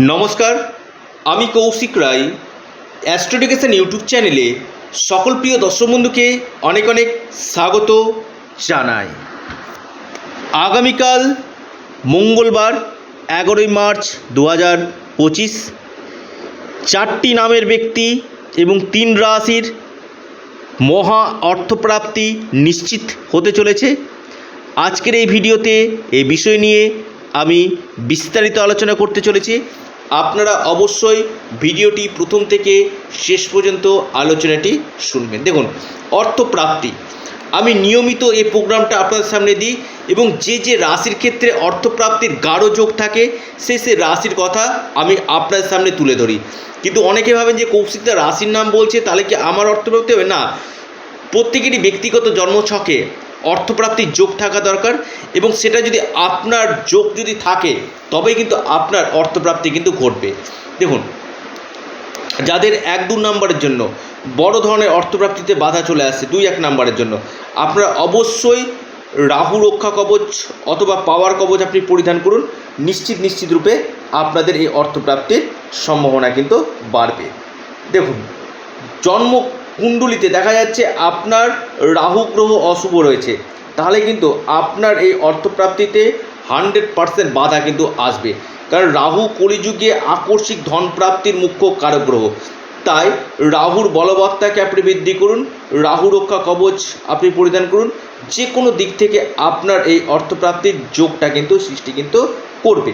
নমস্কার, আমি কৌশিক রায়। অ্যাস্ট্রোডিকেশন ইউটিউব চ্যানেলে সকল প্রিয় দর্শক বন্ধুকে অনেক অনেক স্বাগত জানাই। আগামীকাল মঙ্গলবার, এগারোই মার্চ দু হাজার পঁচিশ, চারটি নামের ব্যক্তি এবং তিন রাশির মহা অর্থপ্রাপ্তি নিশ্চিত হতে চলেছে। আজকের এই ভিডিওতে এই বিষয় নিয়ে আমি বিস্তারিত আলোচনা করতে চলেছি। আপনারা অবশ্যই ভিডিওটি প্রথম থেকে শেষ পর্যন্ত আলোচনাটি শুনবেন। দেখুন, অর্থপ্রাপ্তি। আমি নিয়মিত এই প্রোগ্রামটা আপনাদের সামনে দিই এবং যে যে রাশির ক্ষেত্রে অর্থপ্রাপ্তির গাঢ় যোগ থাকে সে সে রাশির কথা আমি আপনাদের সামনে তুলে ধরি। কিন্তু অনেকে ভাবেন যে কৌশিকদা রাশির নাম বলছে, তাহলে কি আমার অর্থপ্রাপ্তি হবে? না, প্রত্যেকেরই ব্যক্তিগত জন্মছকে অর্থপ্রাপ্তির যোগ থাকা দরকার এবং সেটা যদি আপনার যোগ যদি থাকে, তবেই কিন্তু আপনার অর্থপ্রাপ্তি কিন্তু ঘটবে। দেখুন, যাদের এক দু নম্বরের জন্য বড় ধরনের অর্থপ্রাপ্তিতে বাধা চলে আসছে দুই এক নম্বরের জন্য, আপনারা অবশ্যই রাহু রক্ষা কবচ অথবা পাওয়ার কবচ আপনি পরিধান করুন। নিশ্চিত নিশ্চিত রূপে আপনাদের এই অর্থপ্রাপ্তির সম্ভাবনা কিন্তু বাড়বে। দেখুন, জন্ম কুণ্ডলিতে দেখা যাচ্ছে আপনার রাহু গ্রহ অশুভ রয়েছে। তাহলে কিন্তু আপনার এই অর্থপ্রাপ্তিতে হান্ড্রেড পারসেন্ট বাধা কিন্তু আসবে। কারণ রাহু কলিযুগে আকস্মিক ধনপ্রাপ্তির মুখ্য কারক গ্রহ। তাই রাহুর বলবত্তাকে আপনি বৃদ্ধি করুন, রাহু রক্ষা কবচ আপনি পরিধান করুন যে কোনো দিক থেকে আপনার এই অর্থপ্রাপ্তির যোগটা কিন্তু সৃষ্টি কিন্তু করবে।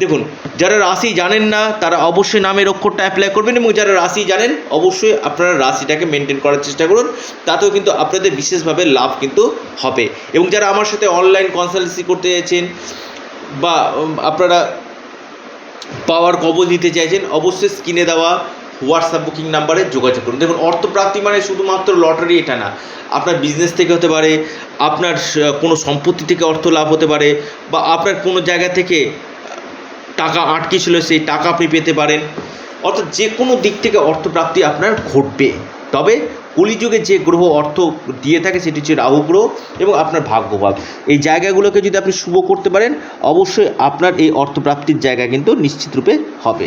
দেখুন, যারা রাশি জানেন না, তারা অবশ্যই নামের অক্ষরটা অ্যাপ্লাই করবেন এবং যারা রাশি জানেন, অবশ্যই আপনারা রাশিটাকে মেনটেন করার চেষ্টা করুন, তাতেও কিন্তু আপনাদের বিশেষভাবে লাভ কিন্তু হবে। এবং যারা আমার সাথে অনলাইন কনসালটেন্সি করতে চাইছেন বা আপনারা পাওয়ার কবল দিতে চাইছেন, অবশ্যই স্ক্রিনে দেওয়া হোয়াটসঅ্যাপ বুকিং নাম্বারে যোগাযোগ করুন। দেখুন, অর্থপ্রাপ্তি মানে শুধুমাত্র লটারি, এটা না। আপনার বিজনেস থেকে হতে পারে, আপনার কোনো সম্পত্তি থেকে অর্থ লাভ হতে পারে, বা আপনার কোনো জায়গা থেকে টাকা আটকে ছিল, সেই টাকা আপনি পেতে পারেন। অর্থাৎ যে কোনো দিক থেকে অর্থপ্রাপ্তি আপনার ঘটবে। তবে কলিযুগে যে গ্রহ অর্থ দিয়ে থাকে, সেটি হচ্ছে রাহু গ্রহ এবং আপনার ভাগ্যভাব এই জায়গাগুলোকে যদি আপনি শুভ করতে পারেন, অবশ্যই আপনার এই অর্থপ্রাপ্তির জায়গা কিন্তু নিশ্চিতরূপে হবে।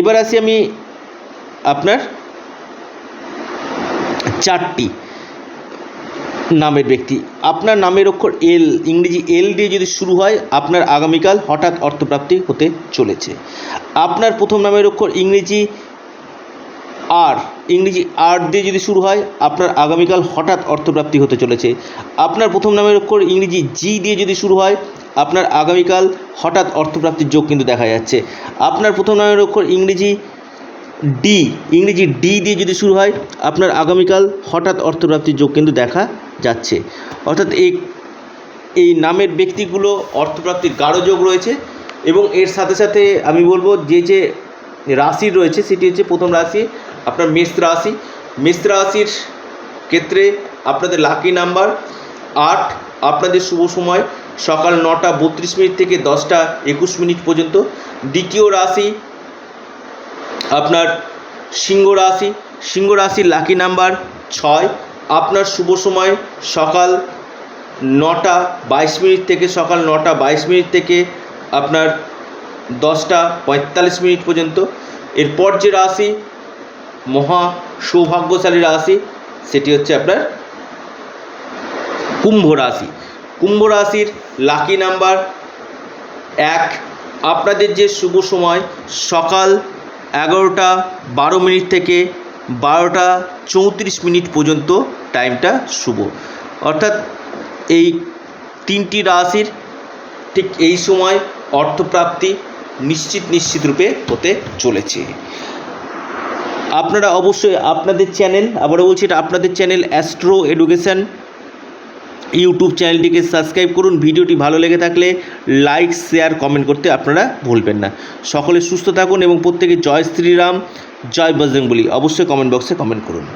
এবার আসি আমি আপনার চারটি নামের ব্যক্তি। আপনার নামের অক্ষর এল, ইংরেজি এল দিয়ে যদি শুরু হয়, আপনার আগামীকাল হঠাৎ অর্থপ্রাপ্তি হতে চলেছে। আপনার প্রথম নামের অক্ষর ইংরেজি আর ইংরেজি আর দিয়ে যদি শুরু হয়, আপনার আগামীকাল হঠাৎ অর্থপ্রাপ্তি হতে চলেছে। আপনার প্রথম নামের অক্ষর ইংরেজি জি দিয়ে যদি শুরু হয়, আপনার আগামীকাল হঠাৎ অর্থপ্রাপ্তির যোগ কিন্তু দেখা যাচ্ছে। আপনার প্রথম নামের অক্ষর ইংরেজি ডি ইংরেজি ডি দিয়ে যদি শুরু হয়, আপনার আগামীকাল হঠাৎ অর্থপ্রাপ্তির যোগ কিন্তু দেখা যাচ্ছে। অর্থাৎ এই এই নামের ব্যক্তিগুলো অর্থপ্রাপ্তির গাঢ় যোগ রয়েছে এবং এর সাথে সাথে আমি বলব যে যে রাশি রয়েছে, সেটি হচ্ছে প্রথম রাশি, আপনার মেষ রাশি। মেষ রাশির ক্ষেত্রে আপনাদের লাকি নাম্বার আট, আপনাদের শুভ সময় সকাল নটা বত্রিশ মিনিট থেকে দশটা একুশ মিনিট পর্যন্ত। দ্বিতীয় রাশি আপনার সিংহ রাশি, সিংহ রাশির লাকি নাম্বার ছয়। আপনার শুভ সময় সকাল নটা বাইশ মিনিট থেকে, সকাল নটা বাইশ মিনিট থেকে আপনার দশটা পঁয়তাল্লিশ মিনিট পর্যন্ত। এরপর যে রাশি, মহা সৌভাগ্যশালী রাশি, সেটি হচ্ছে আপনার কুম্ভ রাশি। কুম্ভ রাশির লাকি নাম্বার এক। আপনাদের যে শুভ সময় সকাল এগারোটা বারো মিনিট থেকে বারোটা চৌত্রিশ মিনিট পর্যন্ত টাইমটা শুভ। অর্থাৎ এই তিনটি রাশির ঠিক এই সময় অর্থপ্রাপ্তি নিশ্চিত নিশ্চিত রূপে হতে চলেছে। আপনারা অবশ্যই আপনাদের চ্যানেল, আবারও বলছি এটা আপনাদের চ্যানেল অ্যাস্ট্রো এডুকেশন ইউটিউব চ্যানেলটিকে সাবস্ক্রাইব করুন। ভিডিওটি ভালো লেগে থাকলে লাইক, শেয়ার, কমেন্ট করতে আপনারা ভুলবেন না। সকলে সুস্থ থাকুন এবং প্রত্যেকে জয় শ্রীরাম, জয় বজরং বলি অবশ্যই কমেন্ট বক্সে কমেন্ট করুন।